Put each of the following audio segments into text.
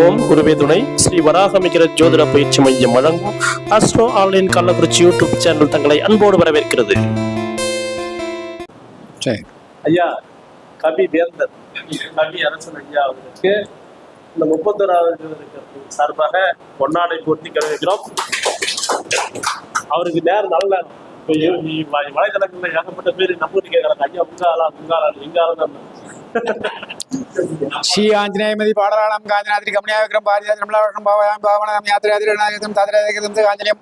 ஓம் குருவே துணை. ஸ்ரீ வராகமிகிற ஜோதிட பயிற்சி மையம் வழங்கும் astro online Kallakurichi YouTube channel தங்களை அன்போடு வரவேற்கிறது. ஐயா கவி வேந்தர் கவி அரசன் ஐயா அவர்களுக்கு இந்த முப்பத்தோராவது சார்பாக பொன்னாடை போர்த்தி கிடைக்கிறோம் அவருக்கு நேரம் நல்ல வலைதளங்கள்ல ஏகப்பட்ட பேர் நம்பூரி கேட்கறாங்க ஐயா உங்க ஆளா உங்க ஆளா எங்க ஆளா ஸ்ரீ ஆஞ்சநேயமதி பாடலாளம் காஞ்சனாதிரி கமனியாவிக்ரம் பாரிஜாத்திரம் பாவனம் பாவனம் யாத்திராதிரம் தாதிராதிரம் காஞ்சலியம்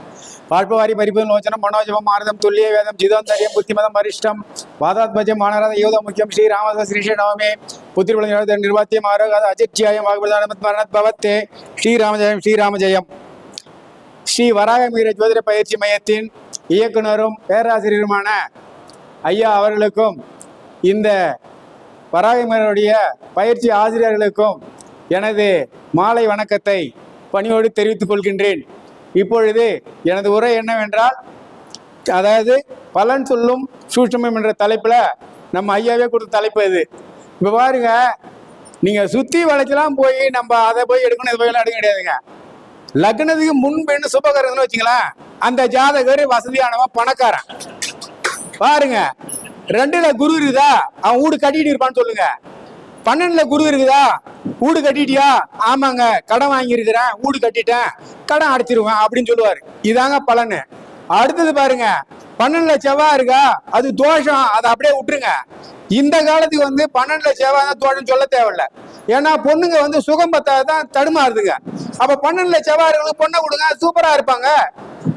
பாட்பவாரி பரிபூர்ண லோச்சனம் மனோஜபம் மாரதம் துல்லிய வேதம் ஜிதோந்தரியம் புத்திமதம் வரிஷ்டம் வாதாத்மஜம் மானரத யூத முக்கியம் ஸ்ரீ ராமத ஸ்ரீ நவமே புத்திர நிர்வாத்தியம் ஆரோகாத அஜித்யாயம் மரணத் பவத்தே ஸ்ரீராமஜெயம் ஸ்ரீராமஜெயம் ஸ்ரீ வராகமீர ஜோதிட பயிற்சி மையத்தின் இயக்குனரும் பேராசிரியருமான ஐயா அவர்களுக்கும் இந்த வராகமீரனுடைய பயிற்சி ஆசிரியர்களுக்கும் எனது மாலை வணக்கத்தை பணியோடு தெரிவித்துக் கொள்கின்றேன். இப்பொழுது எனது உரை என்னவென்றால் அதாவது பலன் சொல்லும் சூட்சமம் என்ற தலைப்பில் நம்ம ஐயாவே கொடுத்த தலைப்பு இது. இப்போ பாருங்க நீங்கள் சுற்றி வளைச்சலாம் போய் நம்ம அதை போய் எடுக்கணும் இதை போயெல்லாம் எடுக்க கிடையாதுங்க. லக்னத்துக்கு முன்பெண்ணு சுபகரங்கன்னு வச்சுங்களேன் அந்த ஜாதகர் வசதியானவன் பணக்காரன். பாருங்க ரெண்டுல குரு இருக்குதா? அவன் வீடு கட்டிட்டு இருப்பான்னு சொல்லுங்க. பன்னெண்டுல குரு இருக்குதா? வீடு கட்டிட்டியா? ஆமாங்க கடன் வாங்கியிருக்கிறேன் வீடு கட்டிட்டேன் கடன் அடைச்சிருவேன் அப்படின்னு சொல்லுவாரு. இதாங்க பலன். அடுத்தது பாருங்க பன்னெண்டுல செவ்வாய் இருக்கா? அது தோஷம் அதை அப்படியே விட்டுருங்க. இந்த காலத்துக்கு வந்து பன்னெண்டுல செவ்வாய் தான் தோஷம் சொல்ல தேவையில்ல. ஏன்னா பொண்ணுங்க வந்து சுகம் பத்தாதான் தடுமாறுதுங்க. அப்ப பன்னெண்டுல செவ்வாய் பொண்ணை கொடுங்க சூப்பரா இருப்பாங்க.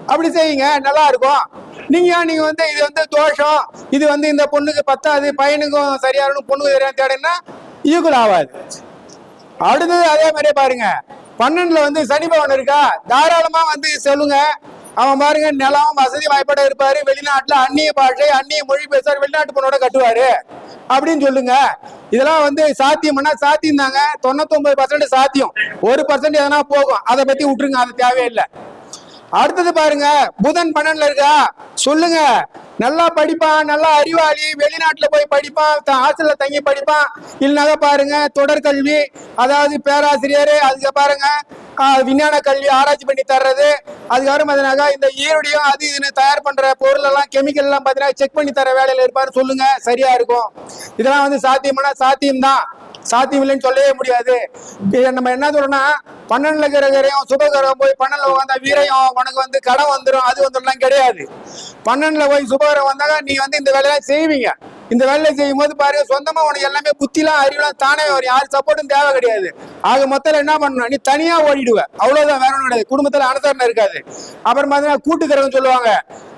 அப்படி செய்யுங்க நல்லா இருக்கும். நீங்க ஏன் நீங்க வந்து இது வந்து தோஷம்? இது வந்து இந்த பொண்ணுக்கு பத்தாது பையனுக்கும் சரியா இருக்கும் பொண்ணுக்கு சரியா தேடுன்னா ஈக்குவல் ஆகாது. அடுத்தது அதே மாதிரியே பாருங்க. பன்னெண்டுல வந்து சனி பவன் இருக்கா? தாராளமா வந்து சொல்லுங்க. அவன் பாருங்க நிலம் வசதி வாய்ப்பட இருப்பாரு. வெளிநாட்டுல அந்நிய பாஷை அந்நிய மொழி பேசுவாரு வெளிநாட்டு பொண்ணோட கட்டுவாரு. அப்படின்னு சொல்லுங்க. இதெல்லாம் வந்து சாத்தியம்னா சாத்தியம் தாங்க. தொண்ணூத்தொன்பது பர்சன்ட் சாத்தியம். ஒரு பர்சன்ட் எதனா போகும். அதை பத்தி விட்டுருங்க அது தேவையில்லை. அடுத்தது பாருங்க புதன் பன்னெண்டுல இருக்கா? சொல்லுங்க. நல்லா படிப்பான் நல்லா அறிவாளி வெளிநாட்டுல போய் படிப்பான் த- ஹாஸ்டல்ல தங்கி படிப்பான் இல்லைனாக்க பாருங்க தொடர்கல்வி அதாவது பேராசிரியர் அதுக்கு பாருங்க விஞ்ஞான கல்வி ஆராய்ச்சி பண்ணி தர்றது. அதுக்கப்புறம் பார்த்தீங்கன்னாக்கா இந்த ஈரடியும் அது இதுன்னு தயார் பண்ற பொருள் எல்லாம் கெமிக்கல் எல்லாம் பார்த்தீங்கன்னா செக் பண்ணி தர வேலையில இருப்பாரு. சொல்லுங்க சரியா இருக்கும். இதெல்லாம் வந்து சாத்தியமானா சாத்தியம்தான். சாத்தியமில்லைன்னு சொல்லவே முடியாது. நம்ம என்ன சொல்றோம்னா பன்னெண்டுல கிரகரையும் கிரகம் சுபகிரகம் போய் பன்னெண்டுல உட்காந்தா வீரையும் உனக்கு வந்து கடன் வந்துடும் அது வந்துடலாம் கிடையாது. பன்னெண்டுல போய் சுபகிரகம் வந்தாங்க நீ வந்து இந்த வேலையெல்லாம் செய்வீங்க. இந்த வேலையை செய்யும் போது பாருங்க சொந்தமா உனக்கு எல்லாமே புத்திலாம் அறிவுலாம் தானே வரும். யார் சப்போர்ட்டும் தேவை கிடையாது. ஆக மொத்தம் என்ன பண்ணணும்? நீ தனியா ஓடிடுவ. அவ்வளவுதான் வேற கிடையாது. குடும்பத்துல அனுசரணை இருக்காது. அப்புறம் பாத்தீங்கன்னா கூட்டுக்கிறவங்க சொல்லுவாங்க.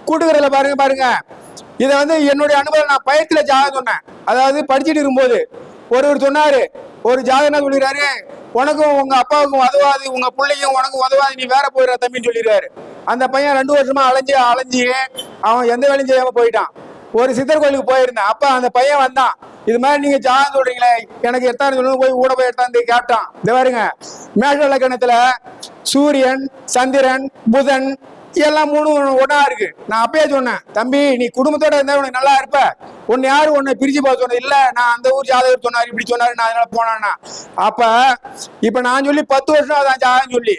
கூட்டுக்கிறதுல பாருங்க பாருங்க. இதை வந்து என்னுடைய அனுபவம் நான் பயத்துல ஜாக சொன்னேன். அதாவது படிச்சுட்டு இருக்கும்போது ஒருவர் சொன்னாரு ஒரு ஜாதகம் சொல்லிடுறாரு உனக்கும் உங்க அப்பாவுக்கும் உதவாது உங்க பிள்ளைக்கும் உனக்கும் உதவாது நீ வேற போயிடுற தம்பின்னு சொல்லிடுறாரு. அந்த பையன் ரெண்டு வருஷமா அலைஞ்சு அலைஞ்சு அவன் எந்த வேலையும் செய்யாம போயிட்டான். ஒரு சித்தர் கோயிலுக்கு போயிருந்தேன். அப்ப அந்த பையன் வந்தான். இது மாதிரி நீங்க ஜாதகம் சொல்றீங்களே எனக்கு எத்தானு சொல்லணும் போய் ஊட போய் எடுத்தாந்து கேட்டான். இந்த பாருங்க மேஷ லக்கணத்துல சூரியன் சந்திரன் புதன் எல்லாம் மூணு ஒன்னா இருக்கு. நான் அப்பயே சொன்னேன் தம்பி நீ குடும்பத்தோட இருந்தா உனக்கு நல்லா இருப்ப. உன்னை யாரும் உன்னை பிரிச்சு போக சொன்ன இல்லை நான் அந்த ஊர் ஜாதகர் சொன்னார் இப்படி சொன்னார் நான் அதனால போனேன்னா. அப்போ இப்போ நான் சொல்லி பத்து வருஷம் அதான் ஜாதகம் சொல்லி.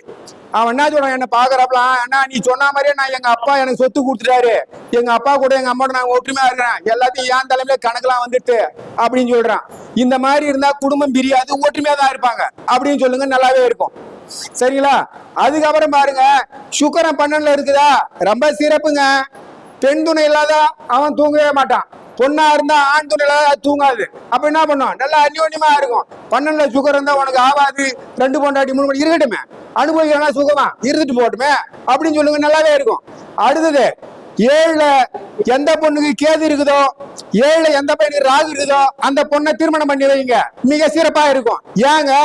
அவன் என்ன சொல்றான்? என்ன பாக்குறப்பலாம் அண்ணா நீ சொன்ன மாதிரியே நான் எங்க அப்பா எனக்கு சொத்து கொடுத்துட்டாரு. எங்க அப்பா கூட எங்க அம்மாவோட நான் ஒற்றுமையா இருக்கிறேன். எல்லாத்தையும் ஏன் தலைமையில கணக்கெல்லாம் வந்துட்டு அப்படின்னு சொல்றான். இந்த மாதிரி இருந்தா குடும்பம் பிரியாது ஒற்றுமையா தான் இருப்பாங்க. அப்படின்னு சொல்லுங்க நல்லாவே இருக்கும். சரிங்களா? அதுக்கப்புறம் பாருங்க சுக்கரம் பன்னெண்டுல இருக்குதா? ரொம்ப சிறப்புங்க. பெண் துணை இல்லாத அவன் தூங்கவே மாட்டான். பொண்ணா இருந்தா ஆண் துணையில தூங்காது. அப்ப என்ன பண்ணும்? நல்லா அந்யோன்யமா இருக்கும். பன்னெண்டுல சுகர் இருந்தா உனக்கு ஆகாது. ரெண்டு பொண்டாட்டி மூணு மணி இருக்கட்டுமே. அனுபவிக்கலாம் சுகமா? இருந்துட்டு போட்டுமே அப்படின்னு சொல்லுங்க நல்லாவே இருக்கும். அடுத்தது ஏழுல எந்த பொண்ணுக்கு கேது இருக்குதோ ஏழுல எந்த பையனுக்கு ராகு இருக்குதோ அந்த பொண்ணை திருமணம் பண்ணி வைங்க. மிக சிறப்பா இருக்கும். ஏங்க?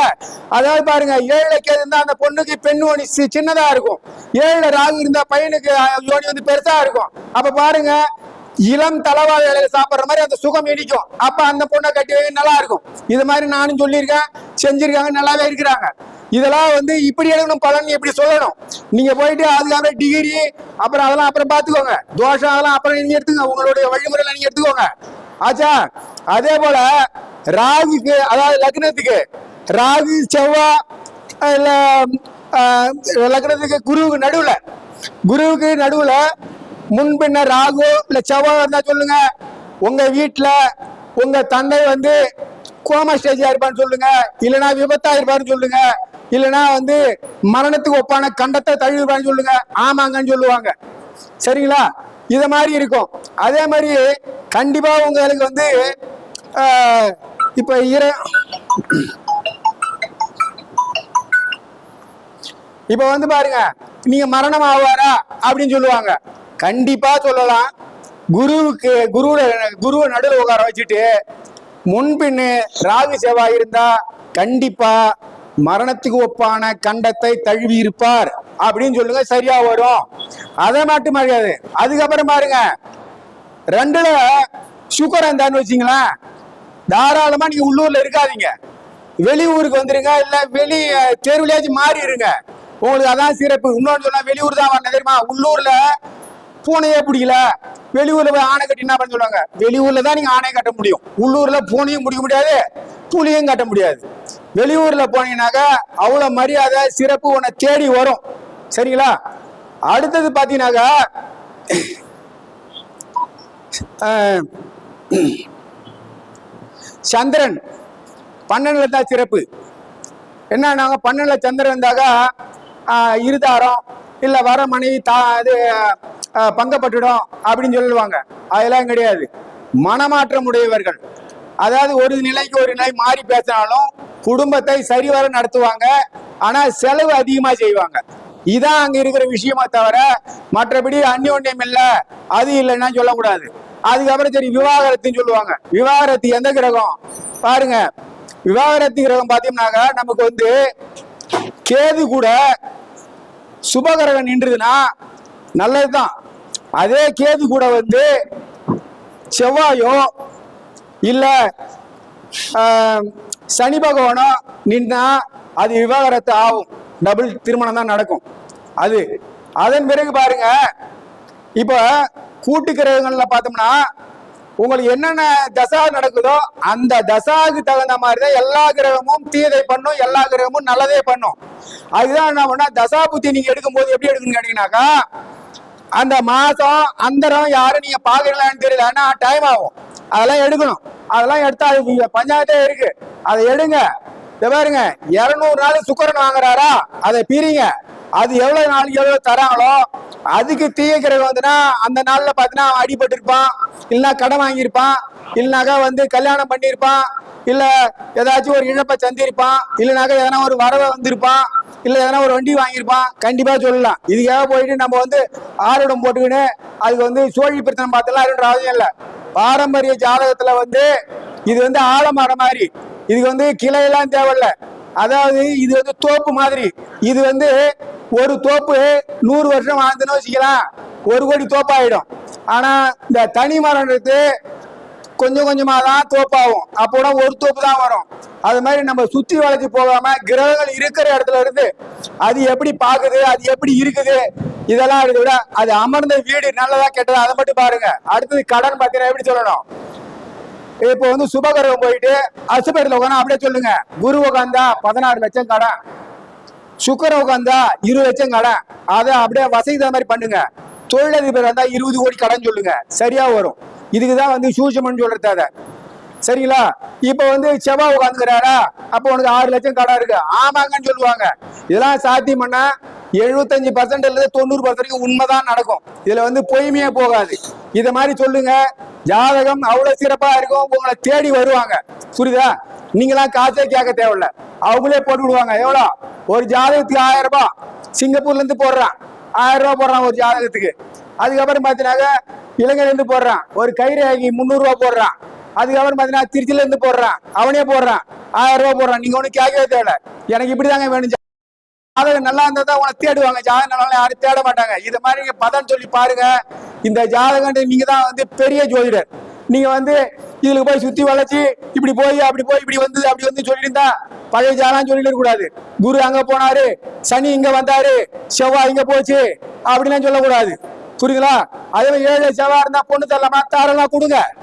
அதாவது பாருங்க ஏழுல கேது இருந்தா அந்த பொண்ணுக்கு பெண் ஒணி சி- சின்னதா இருக்கும். ஏழுல ராகு இருந்தா பையனுக்கு யோனி வந்து பெருசா இருக்கும். அப்ப பாருங்க இளம் தலைவா இலையில சாப்பிடுற மாதிரி அந்த சுகம் இடிக்கும். அப்ப அந்த பொண்ணை கட்டி வைக்க நல்லா இருக்கும். இது மாதிரி நானும் சொல்லியிருக்கேன் செஞ்சிருக்காங்க நல்லாவே இருக்கிறாங்க. இதெல்லாம் வந்து இப்படி எடுக்கணும் பலன் எப்படி சொல்லணும். நீங்க போயிட்டு அதுக்கப்புறம் டிகிரி அப்புறம் அதெல்லாம் அப்புறம் பாத்துக்கோங்க தோஷம் அதெல்லாம் அப்புறம் நீங்க எடுத்துங்க உங்களுடைய வழிமுறையில நீங்க எடுத்துக்கோங்க. ஆச்சா? அதே போல ராகுக்கு அதாவது லக்னத்துக்கு ராகு செவ்வாய் இல்லை லக்னத்துக்கு குருவுக்கு நடுவில் குருவுக்கு நடுவில் முன்பின்ன ராகு இல்லை செவ்வாய் இருந்தால் சொல்லுங்க. உங்கள் வீட்டில் உங்கள் தந்தை வந்து கோமா ஸ்டேஜா இருப்பான்னு சொல்லுங்க. இல்லைன்னா விபத்தா இருப்பான்னு சொல்லுங்க. இல்லைன்னா வந்து மரணத்துக்கு ஒப்பான கண்டத்தை தழுவிப்பான்னு சொல்லுங்க. ஆமாங்கன்னு சொல்லுவாங்க. சரிங்களா? இத மாதிரி இருக்கும். அதே மாதிரி கண்டிப்பா உங்களுக்கு வந்து இப்போ இப்ப இர இப்ப வந்து பாருங்க. நீங்க மரணம் ஆவாரா அப்படின்னு சொல்லுவாங்க. கண்டிப்பா சொல்லலாம். குருவுக்கு குருவோட குருவை நடுவில் உட்கார வச்சுட்டு முன்பின்னு ராகு செவ்வாய் இருந்தா கண்டிப்பா மரணத்துக்கு ஒப்பான கண்டத்தை தழுவி இருப்பார். அப்படின்னு சொல்லுங்க சரியா வரும். அதை மட்டும் முடியாது அதுக்கப்புறம் பாருங்க ரெண்டுல சுகர் இருந்தான்னு வச்சுங்களேன் தாராளமா நீங்க உள்ளூர்ல இருக்காதீங்க. வெளியூருக்கு வந்துருங்க இல்ல வெளி தெருவிலேயாச்சும் மாறி இருங்க உங்களுக்கு அதான் சிறப்பு. இன்னொன்னு சொன்னா வெளியூர் தான் வரணும் தெரியுமா? உள்ளூர்ல பூனையே பிடிக்கல. வெளியூர்ல போய் ஆணை கட்டி என்ன பண்ண சொல்லுவாங்க? வெளியூர்ல தான் நீங்க ஆணையை கட்ட முடியும். உள்ளூர்ல பூனையும் பிடிக்க முடியாது புலியும் கட்ட முடியாது. வெளியூர்ல போனீங்கன்னாக்கா அவ்வளவு மரியாதை சிறப்பு உன்னை தேடி வரும். சரிங்களா? அடுத்தது பாத்தீங்கன்னாக்கா சந்திரன். பன்னெண்டுல தான் சிறப்பு. என்ன நாங்க பன்னெண்டுல சந்திரன் இருந்தாக்கா இருதாரம் இல்ல வர மனைவி தா இது பங்கப்பட்டுடும் அப்படின்னு சொல்லுவாங்க. அதெல்லாம் கிடையாது. மனமாற்றம் உடையவர்கள் அதாவது ஒரு நிலைக்கு ஒரு நிலை மாறி பேசினாலும் குடும்பத்தை சரிவர நடத்துவாங்க. ஆனா செலவு அதிகமா செய்வாங்க. இதான் அங்க இருக்கிற விஷயமா தவிர மற்றபடி அந்யோன்யம் இல்ல அது இல்லைன்னா சொல்லக்கூடாது. அதுக்கப்புறம் சரி விவாகரத்துன்னு சொல்லுவாங்க. விவாகரத்து எந்த கிரகம்? பாருங்க. விவாகரத்து கிரகம் பார்த்தீங்கன்னாக்கா நமக்கு வந்து கேது கூட சுபகிரகம் நின்றுதுன்னா நல்லதுதான். அதே கேது கூட வந்து செவ்வாயோ இல்ல சனி பகவானோ நின்னா அது விவாகரத்து ஆகும். டபுள் திருமணம் தான் நடக்கும். அது அதன் பிறகு பாருங்க இப்ப கூட்டு கிரகங்கள்ல பார்த்தோம்னா உங்களுக்கு என்னென்ன தசா நடக்குதோ அந்த தசாவுக்கு தகுந்த மாதிரி தான் எல்லா கிரகமும் தீதை பண்ணும் எல்லா கிரகமும் நல்லதே பண்ணும். அதுதான் என்ன பண்ணா தசா புத்தி நீங்க எடுக்கும்போது எப்படி எடுக்கணும்னு கேட்டீங்கன்னாக்கா அந்த மாசம் அந்தரம் யாரும் நீங்க பாக்குறீங்களான்னு தெரியல. ஆனா டைம் ஆகும். அதெல்லாம் எடுக்கணும். அதெல்லாம் எடுத்தா அது பஞ்சாயத்தே இருக்கு. அதை எடுங்க. இதை பாருங்க. இருநூறு நாள் சுக்கரன் வாங்குறாரா? அதை பிரிங்க. அது எவ்வளவு நாளைக்கு எவ்வளவு தராங்களோ அதுக்கு தீய வந்துன்னா அந்த நாள்ல பாத்தீங்கன்னா அவன் அடிபட்டு இருப்பான் இல்லைன்னா கடன் வாங்கியிருப்பான். இல்லைனாக்கா வந்து கல்யாணம் பண்ணியிருப்பான். இல்ல ஏதாச்சும் ஒரு இழப்பை சந்திருப்பான் இல்லைனாக்கா எதனா ஒரு வரவை வந்திருப்பான் இல்ல எதனா ஒரு வண்டி வாங்கியிருப்பான் கண்டிப்பா சொல்லலாம். இதுக்காக போயிட்டு நம்ம வந்து ஆரோடம் போட்டுக்கின்னு அதுக்கு வந்து சோழி பிரச்சனை பார்த்தலாம் அதுன்ற அவசியம் இல்லை. பாரம்பரிய ஜாதகத்துல வந்து இது வந்து ஆலமரம் மாதிரி. இதுக்கு வந்து கிளையெல்லாம் தேவையில்ல. அதாவது இது வந்து தோப்பு மாதிரி. இது வந்து ஒரு தோப்பு நூறு வருஷம் வாழ்ந்துன்னு வச்சுக்கலாம். ஒரு கோடி தோப்பாயிடும். ஆனா இந்த தனி மரம்ன்றது கொஞ்சம் கொஞ்சமா தான் தோப்பாகும். அப்போனா ஒரு தோப்பு தான் வரும். அது மாதிரி நம்ம சுத்தி வளைச்சு போகாம கிரகங்கள் இருக்கிற இடத்துல இருந்து அது எப்படி பாக்குது அது எப்படி இருக்குது இதெல்லாம் இருக்கு விட அது அமர்ந்த வீடு நல்லதா கெட்டதா அதை மட்டும் பாருங்க. அடுத்தது கடன் பார்த்தீங்கன்னா எப்படி சொல்லணும்? இப்போ வந்து சுபகரம் போயிட்டு அசுபேட்டில் உட்காந்து அப்படியே சொல்லுங்க. குரு உட்காந்தா பதினாறு லட்சம் கடன். சுக்கர உட்காந்தா இருபது லட்சம் கடன். அதை அப்படியே வசதி மாதிரி பண்ணுங்க. தொழிலதிபர் வந்தா இருபது கோடி கடன் சொல்லுங்க. சரியா வரும். இதுக்கு தான் வந்து சூஷமன் சொல்றது அதை. சரிங்களா? இப்போ வந்து செவ்வாய் உட்காந்துக்கிறாரா அப்போ உனக்கு ஆறு லட்சம் கடை இருக்கு. ஆமாங்கன்னு சொல்லுவாங்க. இதெல்லாம் சாத்தியம் பண்ணா எழுபத்தஞ்சு பர்சன்ட் இல்லது தொண்ணூறு பர்சன்ட் உண்மைதான் நடக்கும். இதுல வந்து பொய்மையே போகாது. இத மாதிரி சொல்லுங்க. ஜாதகம் அவ்வளவு சிறப்பா இருக்கும். உங்களை தேடி வருவாங்க. புரியுதா? நீங்களாம் காசே கேட்க தேவையில்ல. அவங்களே போட்டு விடுவாங்க. எவ்வளோ? ஒரு ஜாதகத்துக்கு ஆயிரம் ரூபாய். சிங்கப்பூர்ல இருந்து போடுறான். ஆயிரம் ரூபாய் போடுறான் ஒரு ஜாதகத்துக்கு. அதுக்கப்புறம் பார்த்தீங்கன்னாக்க இலங்கையிலேருந்து போடுறான். ஒரு கைரேகி முந்நூறுரூவா போடுறான். அதுக்கப்புறம் பார்த்தீங்கன்னா திருச்சியிலேருந்து போடுறான். அவனே போடுறான். ஆயிரம் ரூபா போடுறான். நீங்கள் ஒன்றும் கேட்கவே தேவை எனக்கு இப்படிதாங்க வேணும். ஜாதகம் நல்லா இருந்தால் தான் உனக்கு தேடுவாங்க. ஜாதகம் நல்லா யாரும் தேட மாட்டாங்க. இது மாதிரி நீங்கள் பதம் சொல்லி பாருங்க. இந்த ஜாதகம் நீங்க தான் வந்து பெரிய ஜோதிடர். நீங்க வந்து இதில் போய் சுத்தி வளைச்சி இப்படி போய் அப்படி போய் இப்படி வந்து அப்படி வந்து சொல்லியிருந்தா பழைய ஜாதகம் சொல்லிட்டு கூடாது. குரு அங்க போனாரு சனி இங்க வந்தாரு செவ்வாய் இங்கே போச்சு அப்படிலாம் சொல்லக்கூடாது. புரியுங்களா அதே ஏழை ஏழு செவ்வாய் இருந்தா பொண்ணு தரலாமா? தாரெல்லாம் கொடுங்க.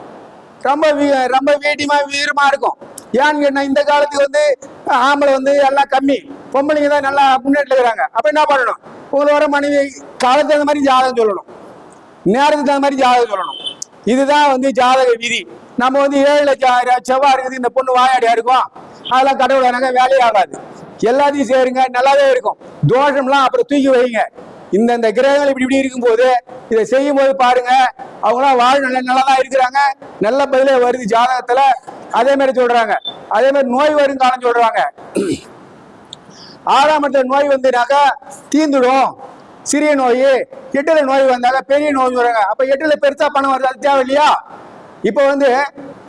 ரொம்ப வீ- ரொம்ப வீட்டியமா வீரமா இருக்கும். ஏன்னு கேட்டா இந்த காலத்துக்கு வந்து ஆம்பளை வந்து எல்லாம் கம்மி. பொம்பளைங்க தான் நல்லா முன்னேற்றில் இருக்கிறாங்க. அப்ப என்ன பண்ணணும்? உங்களோட மனைவி காலத்துக்கு தகுந்த மாதிரி ஜாதகம் சொல்லணும். நேரத்துக்கு தகுந்த மாதிரி ஜாதகம் சொல்லணும். இதுதான் வந்து ஜாதக விதி. நம்ம வந்து ஏழு செவ்வாய் இருக்குது இந்த பொண்ணு வாயாடியா இருக்கும்? அதெல்லாம் கடவுள் வேலையாகாது எல்லாத்தையும் சேருங்க நல்லாவே இருக்கும். தோஷம்லாம் அப்புறம் தூக்கி வைங்க. இந்த இந்த கிரகங்கள் இப்படி இப்படி இருக்கும்போது இதை செய்யும் போது பாருங்க அவங்களாம் வாழ் நல்ல நல்லா இருக்கிறாங்க. நல்ல பதிலே வருது ஜாதகத்துல. அதே மாதிரி சொல்றாங்க. அதே மாதிரி நோய் வரும் காலம் சொல்றாங்க. ஆறாம் இடத்துல நோய் வந்துனாக்கா தீந்துடும். சிறிய நோய் எட்டுல நோய் வந்தாக்க பெரிய நோய் சொல்றாங்க அப்ப எட்டுல பெருசா பணம் வருது அது தேவை இல்லையா இப்ப வந்து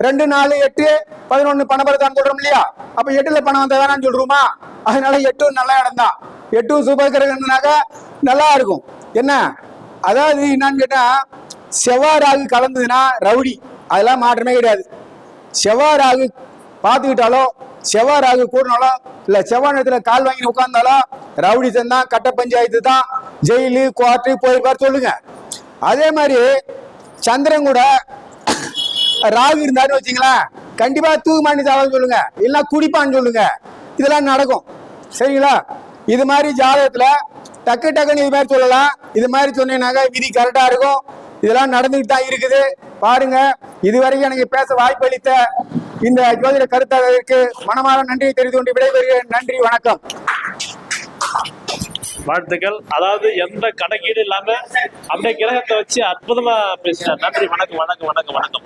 ரெண்டு நாலு எட்டு பதினொன்னு பணபரத்தான் சொல்றோம் இல்லையா? அப்ப எட்டுல பணம் வந்தா வேணாம்னு சொல்றோமா? அதனால எட்டும் நல்ல இடம் தான் எட்டும் சூப்பர் கிரகம்னாக்க நல்லா இருக்கும். என்ன? அதாவது என்னன்னு கேட்டா செவ்வாய் ராகு கலந்ததுன்னா ரவுடி. அதெல்லாம் மாற்றமே கிடையாது. செவ்வாய் ராகு பார்த்துக்கிட்டாலோ செவ்வாய் ராகு கூடினாலோ இல்லை செவ்வாய் நேரத்தில் கால் வாங்கி உட்கார்ந்தாலோ ரவுடி தான் கட்ட பஞ்சாயத்து தான் ஜெயிலு கோர்ட்டு போயிருப்பார் சொல்லுங்க. அதே மாதிரி சந்திரன் கூட ராகு இருந்தாருன்னு வச்சுங்களேன் கண்டிப்பா தூக்குமாண்டி சாவல் சொல்லுங்க. இல்லைன்னா குடிப்பான்னு சொல்லுங்க. இதெல்லாம் நடக்கும். சரிங்களா? இது மாதிரி ஜாதகத்துல டக்கு டக்குன்னு இது மாதிரி சொல்லலாம். இது மாதிரி சொன்னீங்கன்னாக்கா விதி கரெக்டா இருக்கும். இதெல்லாம் நடந்துகிட்டு தான் இருக்குது. பாருங்க. இதுவரைக்கும் எனக்கு பேச வாய்ப்பளித்த இந்த ஜோதிட கருத்தாளருக்கு மனமாற நன்றியை தெரிந்து கொண்டு விடைபெறுகிறேன். நன்றி வணக்கம். வாழ்த்துக்கள். அதாவது எந்த கணக்கீடு இல்லாம அப்படியே கிரகத்தை வச்சு அற்புதமா பேசினார். நன்றி. வணக்கம் வணக்கம் வணக்கம் வணக்கம்.